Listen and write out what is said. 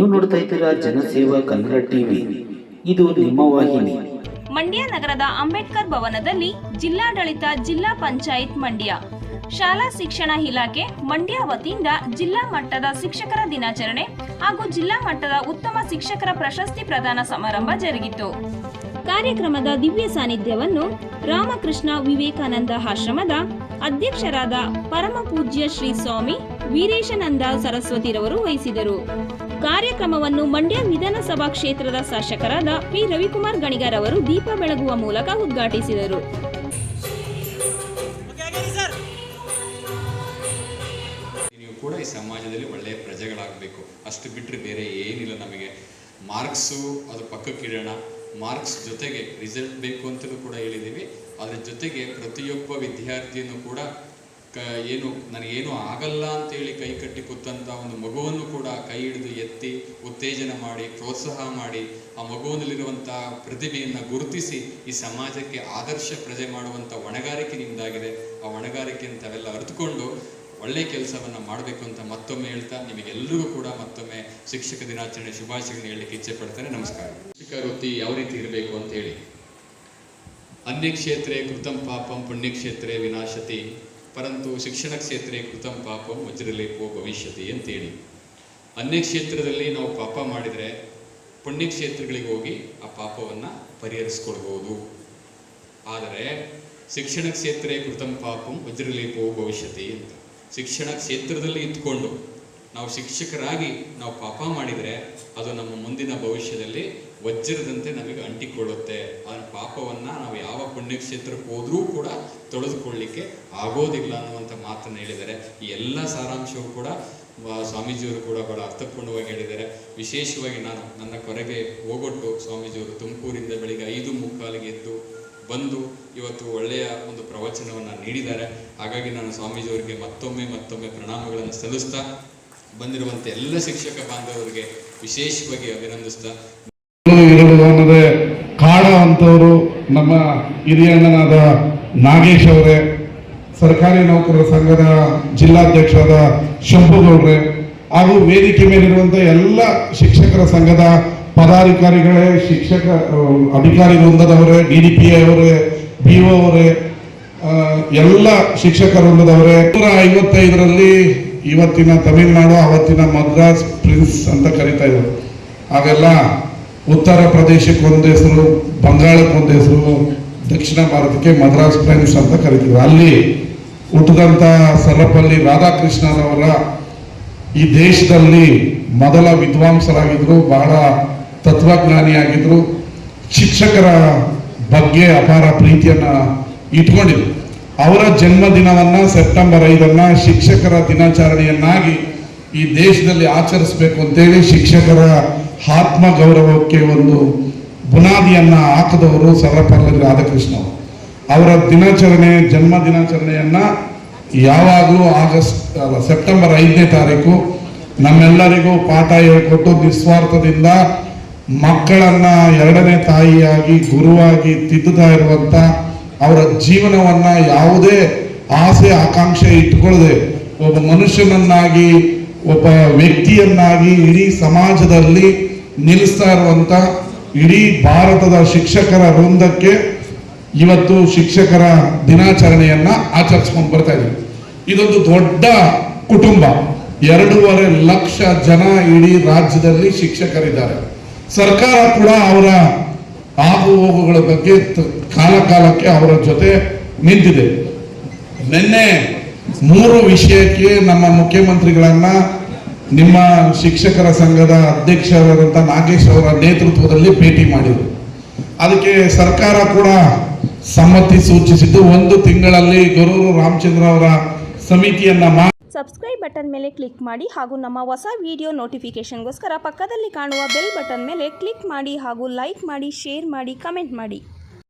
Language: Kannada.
ನೀವು ನೋಡ್ತಾ ಇದ್ದೀರಾ ಜನಸೇವಾ ಕನ್ನಡ ಟಿವಿ. ಇದು ನಿಮ್ಮ ವಾಹಿನಿ. ಮಂಡ್ಯ ನಗರದ ಅಂಬೇಡ್ಕರ್ ಭವನದಲ್ಲಿ ಜಿಲ್ಲಾಡಳಿತ ಜಿಲ್ಲಾ ಪಂಚಾಯತ್ ಮಂಡ್ಯ. ಶಾಲಾ ಶಿಕ್ಷಣ ಇಲಾಖೆ ಮಂಡ್ಯ ವತಿಯಿಂದ ಜಿಲ್ಲಾ ಮಟ್ಟದ ಶಿಕ್ಷಕರ ದಿನಾಚರಣೆ ಹಾಗೂ ಜಿಲ್ಲಾ ಮಟ್ಟದ ಉತ್ತಮ ಶಿಕ್ಷಕರ ಪ್ರಶಸ್ತಿ ಪ್ರದಾನ ಸಮಾರಂಭ ಜರುಗಿತು. ಕಾರ್ಯಕ್ರಮದ ದಿವ್ಯ ಸಾನ್ನಿಧ್ಯವನ್ನು ರಾಮಕೃಷ್ಣ ವಿವೇಕಾನಂದ ಆಶ್ರಮದ ಅಧ್ಯಕ್ಷರಾದ ಪರಮ ಪೂಜ್ಯ ಶ್ರೀ ಸ್ವಾಮಿ ವೀರೇಶಾನಂದ ಸರಸ್ವತಿರವರು ವಹಿಸಿದರು. ಕಾರ್ಯಕ್ರಮವನ್ನು ಮಂಡ್ಯ ವಿಧಾನಸಭಾ ಕ್ಷೇತ್ರದ ಶಾಸಕರಾದ ಪಿ. ರವಿಕುಮಾರ್ ಗಣಿಗಾರ್ ಅವರು ದೀಪ ಬೆಳಗುವ ಮೂಲಕ ಉದ್ಘಾಟಿಸಿದರು. ನೀವು ಕೂಡ ಈ ಸಮಾಜದಲ್ಲಿ ಒಳ್ಳೆಯ ಪ್ರಜೆಗಳಾಗಬೇಕು. ಅಷ್ಟು ಬಿಟ್ಟರೆ ಬೇರೆ ಏನಿಲ್ಲ ನಮಗೆ. ಮಾರ್ಕ್ಸು ಅದು ಪಕ್ಕಕ್ಕಿಡೋಣ ಮಾರ್ಕ್ಸ್ ಜೊತೆಗೆ ರಿಸಲ್ಟ್ ಬೇಕು ಅಂತಲೂ ಕೂಡ ಹೇಳಿದ್ದೀವಿ. ಅದರ ಜೊತೆಗೆ ಪ್ರತಿಯೊಬ್ಬ ವಿದ್ಯಾರ್ಥಿಯನ್ನು ಕೂಡ ಕ ಏನು, ನನಗೇನು ಆಗಲ್ಲ ಅಂತೇಳಿ ಕೈ ಕಟ್ಟಿ ಕೂತಂಥ ಒಂದು ಮಗುವನ್ನು ಕೂಡ ಕೈ ಹಿಡಿದು ಎತ್ತಿ ಉತ್ತೇಜನ ಮಾಡಿ, ಪ್ರೋತ್ಸಾಹ ಮಾಡಿ, ಆ ಮಗುವಿನಲ್ಲಿರುವಂಥ ಪ್ರತಿಭೆಯನ್ನು ಗುರುತಿಸಿ ಈ ಸಮಾಜಕ್ಕೆ ಆದರ್ಶ ಪ್ರಜೆ ಮಾಡುವಂಥ ಹೊಣೆಗಾರಿಕೆ ನಿಮ್ದಾಗಿದೆ ಆ ಹೊಣೆಗಾರಿಕೆಯನ್ನು ತಾವೆಲ್ಲ ಅರಿತುಕೊಂಡು ಒಳ್ಳೆ ಕೆಲಸವನ್ನು ಮಾಡಬೇಕು ಅಂತ ಮತ್ತೊಮ್ಮೆ ಹೇಳ್ತಾ ನಿಮಗೆಲ್ಲರಿಗೂ ಕೂಡ ಮತ್ತೊಮ್ಮೆ ಶಿಕ್ಷಕ ದಿನಾಚರಣೆ ಶುಭಾಶಯಗಳನ್ನು ಹೇಳಲಿಕ್ಕೆ ಇಚ್ಛೆ ಪಡ್ತೇನೆ. ನಮಸ್ಕಾರ. ಶಿಕ್ಷಕ ವೃತ್ತಿ ಯಾವ ರೀತಿ ಇರಬೇಕು ಅಂತ ಹೇಳಿ. ಅನ್ಯಕ್ಷೇತ್ರೇ ಕೃತಂ ಪಾಪಂ ಪುಣ್ಯಕ್ಷೇತ್ರೇ ವಿನಾಶತಿ. ಪರಂತು ಶಿಕ್ಷಣ ಕ್ಷೇತ್ರೇ ಕೃತಂ ಪಾಪಂ ವಜ್ರಲೇಪೋ ಭವಿಷ್ಯತಿ ಅಂತೇಳಿ. ಅನ್ಯಕ್ಷೇತ್ರದಲ್ಲಿ ನಾವು ಪಾಪ ಮಾಡಿದರೆ ಪುಣ್ಯಕ್ಷೇತ್ರಗಳಿಗೆ ಹೋಗಿ ಆ ಪಾಪವನ್ನು ಪರಿಹರಿಸ್ಕೊಳ್ಬೋದು. ಆದರೆ ಶಿಕ್ಷಣ ಕ್ಷೇತ್ರ ಕೃತಂ ಪಾಪಂ ವಜ್ರಲೇಪೋ ಭವಿಷ್ಯತಿ ಅಂತ. ಶಿಕ್ಷಣ ಕ್ಷೇತ್ರದಲ್ಲಿ ಇದ್ಕೊಂಡು ನಾವು ಶಿಕ್ಷಕರಾಗಿ ನಾವು ಪಾಪ ಮಾಡಿದರೆ ಅದು ನಮ್ಮ ಮುಂದಿನ ಭವಿಷ್ಯದಲ್ಲಿ ವಜ್ರದಂತೆ ನಮಗೆ ಅಂಟಿಕೊಳ್ಳುತ್ತೆ. ಆ ಪಾಪವನ್ನು ನಾವು ಯಾವ ಪುಣ್ಯಕ್ಷೇತ್ರಕ್ಕೆ ಹೋದರೂ ಕೂಡ ತೊಳೆದುಕೊಳ್ಳಿಕ್ಕೆ ಆಗೋದಿಲ್ಲ ಅನ್ನುವಂಥ ಮಾತನ್ನು ಹೇಳಿದ್ದಾರೆ. ಈ ಎಲ್ಲ ಸಾರಾಂಶವೂ ಕೂಡ ಸ್ವಾಮೀಜಿಯವರು ಕೂಡ ಬಹಳ ಅರ್ಥಪೂರ್ಣವಾಗಿ ಹೇಳಿದ್ದಾರೆ. ವಿಶೇಷವಾಗಿ ನಾನು ನನ್ನ ಕೊರೆಗೆ ಹೋಗೊಟ್ಟು ಸ್ವಾಮೀಜಿಯವರು ತುಮಕೂರಿಂದ ಬೆಳಿಗ್ಗೆ ಐದು ಮುಕ್ಕಾಲಿಗೆ ಎದ್ದು ಬಂದು ಇವತ್ತು ಒಳ್ಳೆಯ ಒಂದು ಪ್ರವಚನವನ್ನು ನೀಡಿದ್ದಾರೆ. ಹಾಗಾಗಿ ನಾನು ಸ್ವಾಮೀಜಿಯವರಿಗೆ ಮತ್ತೊಮ್ಮೆ ಮತ್ತೊಮ್ಮೆ ಪ್ರಣಾಮಗಳನ್ನು ಸಲ್ಲಿಸ್ತಾ ಬಂದಿರುವಂಥ ಎಲ್ಲ ಶಿಕ್ಷಕ ಬಾಂಧವರಿಗೆ ವಿಶೇಷವಾಗಿ ಅಭಿನಂದಿಸ್ತಾ ಇರಲು ಅನ್ನೋದೇ ಕಾಡ ಅಂತವರು ನಮ್ಮ ಹಿರಿಯಣ್ಣನಾದ ನಾಗೇಶ್ ಅವರೇ, ಸರ್ಕಾರಿ ನೌಕರರ ಸಂಘದ ಜಿಲ್ಲಾಧ್ಯಕ್ಷರಾದ ಶಂಭುಗೌಡ್ರೆ, ಹಾಗೂ ವೇದಿಕೆ ಮೇಲಿರುವಂಥ ಎಲ್ಲ ಶಿಕ್ಷಕರ ಸಂಘದ ಪದಾಧಿಕಾರಿಗಳೇ, ಶಿಕ್ಷಕ, ಅಧಿಕಾರಿ ವೃಂದದವರೇ, ಡಿ ಡಿ ಪಿ ಅವರೇ, ಬಿ ಒ ಅವರೇ ಎಲ್ಲ ಶಿಕ್ಷಕ ವೃಂದದವರೇ. ನೂರ ಐವತ್ತೈದರಲ್ಲಿ ಇವತ್ತಿನ ತಮಿಳುನಾಡು, ಅವತ್ತಿನ ಮದ್ರಾಸ್ ಪ್ರಿನ್ಸ್ ಅಂತ ಕರಿತಾ ಇದ್ರು ಆಗೆಲ್ಲ ಉತ್ತರ ಪ್ರದೇಶಕ್ಕೆ ಒಂದು ಹೆಸರು, ಬಂಗಾಳಕ್ಕೆ ಒಂದು ಹೆಸರು, ದಕ್ಷಿಣ ಭಾರತಕ್ಕೆ ಮದ್ರಾಸ್ ಪ್ರಿನ್ಸ್ ಅಂತ ಕರಿತೀವಿ. ಅಲ್ಲಿ ಹುಟ್ಟಿದಂಥ ಸರ್ವಪಲ್ಲಿ ರಾಧಾಕೃಷ್ಣರವರ ಈ ದೇಶದಲ್ಲಿ ಮೊದಲ ವಿದ್ವಾಂಸರಾಗಿದ್ರು, ಬಹಳ ತತ್ವಜ್ಞಾನಿಯಾಗಿದ್ರು, ಶಿಕ್ಷಕರ ಬಗ್ಗೆ ಅಪಾರ ಪ್ರೀತಿಯನ್ನ ಇಟ್ಕೊಂಡಿದ್ರು. ಅವರ ಜನ್ಮದಿನವನ್ನ ಸೆಪ್ಟೆಂಬರ್ ಐದನ್ನ ಶಿಕ್ಷಕರ ದಿನಾಚರಣೆಯನ್ನಾಗಿ ಈ ದೇಶದಲ್ಲಿ ಆಚರಿಸಬೇಕು ಅಂತೇಳಿ ಶಿಕ್ಷಕರ ಆತ್ಮ ಗೌರವಕ್ಕೆ ಒಂದು ಬುನಾದಿಯನ್ನು ಹಾಕಿದವರು ಸರ್ವಪಲ್ಲಿ ರಾಧಾಕೃಷ್ಣ ಅವರು ದಿನಾಚರಣೆ, ಜನ್ಮ ದಿನಾಚರಣೆಯನ್ನು ಯಾವಾಗಲೂ ಆಗಸ್ಟ್ ಸೆಪ್ಟೆಂಬರ್ ಐದನೇ ತಾರೀಕು ನಮ್ಮೆಲ್ಲರಿಗೂ ಪಾಠ ಹೇಳಿಕೊಟ್ಟು ನಿಸ್ವಾರ್ಥದಿಂದ ಮಕ್ಕಳನ್ನ ಎರಡನೇ ತಾಯಿಯಾಗಿ, ಗುರುವಾಗಿ ತಿದ್ದುತ್ತಾ ಇರುವಂತ ಅವರ ಜೀವನವನ್ನ ಯಾವುದೇ ಆಸೆ, ಆಕಾಂಕ್ಷೆ ಇಟ್ಕೊಳ್ಳದೆ ಒಬ್ಬ ಮನುಷ್ಯನನ್ನಾಗಿ, ಒಬ್ಬ ವ್ಯಕ್ತಿಯನ್ನಾಗಿ ಇಡೀ ಸಮಾಜದಲ್ಲಿ ನಿಲ್ಲಿಸ್ತಾ ಇರುವಂತ ಇಡೀ ಭಾರತದ ಶಿಕ್ಷಕರ ವೃಂದಕ್ಕೆ ಇವತ್ತು ಶಿಕ್ಷಕರ ದಿನಾಚರಣೆಯನ್ನ ಆಚರಿಸ್ಕೊಂಡು ಬರ್ತಾ ಇದ್ದೀವಿ. ಇದೊಂದು ದೊಡ್ಡ ಕುಟುಂಬ. ಎರಡೂವರೆ ಲಕ್ಷ ಜನ ಇಡೀ ರಾಜ್ಯದಲ್ಲಿ ಶಿಕ್ಷಕರಿದ್ದಾರೆ. ಸರ್ಕಾರ ಕೂಡ ಅವರ ಆಗು ಹೋಗುಗಳ ಬಗ್ಗೆ ಕಾಲ ಕಾಲಕ್ಕೆ ಅವರ ಜೊತೆ ನಿಂತಿದೆ. ನಿನ್ನೆ ಮೂರು ವಿಷಯಕ್ಕೆ ನಮ್ಮ ಮುಖ್ಯಮಂತ್ರಿಗಳನ್ನ ನಿಮ್ಮ ಶಿಕ್ಷಕರ ಸಂಘದ ಅಧ್ಯಕ್ಷರಾದಂಥ ನಾಗೇಶ್ ಅವರ ನೇತೃತ್ವದಲ್ಲಿ ಭೇಟಿ ಮಾಡಿದರು. ಅದಕ್ಕೆ ಸರ್ಕಾರ ಕೂಡ ಸಮ್ಮತಿ ಸೂಚಿಸಿದ್ದು ಒಂದು ತಿಂಗಳಲ್ಲಿ ಗೊರೂರು ರಾಮಚಂದ್ರ ಅವರ ಸಮಿತಿಯನ್ನ ಸಬ್ಸ್ಕ್ರೈಬ್ ಬಟನ್ ಮೇಲೆ ಕ್ಲಿಕ್ ಮಾಡಿ ಹಾಗೂ ನಮ್ಮ ಹೊಸ ವಿಡಿಯೋ ನೋಟಿಫಿಕೇಶನ್ಗೋಸ್ಕರ ಪಕ್ಕದಲ್ಲಿ ಕಾಣುವ ಬೆಲ್ ಬಟನ್ ಮೇಲೆ ಕ್ಲಿಕ್ ಮಾಡಿ ಹಾಗೂ ಲೈಕ್ ಮಾಡಿ ಶೇರ್ ಮಾಡಿ ಕಮೆಂಟ್ ಮಾಡಿ.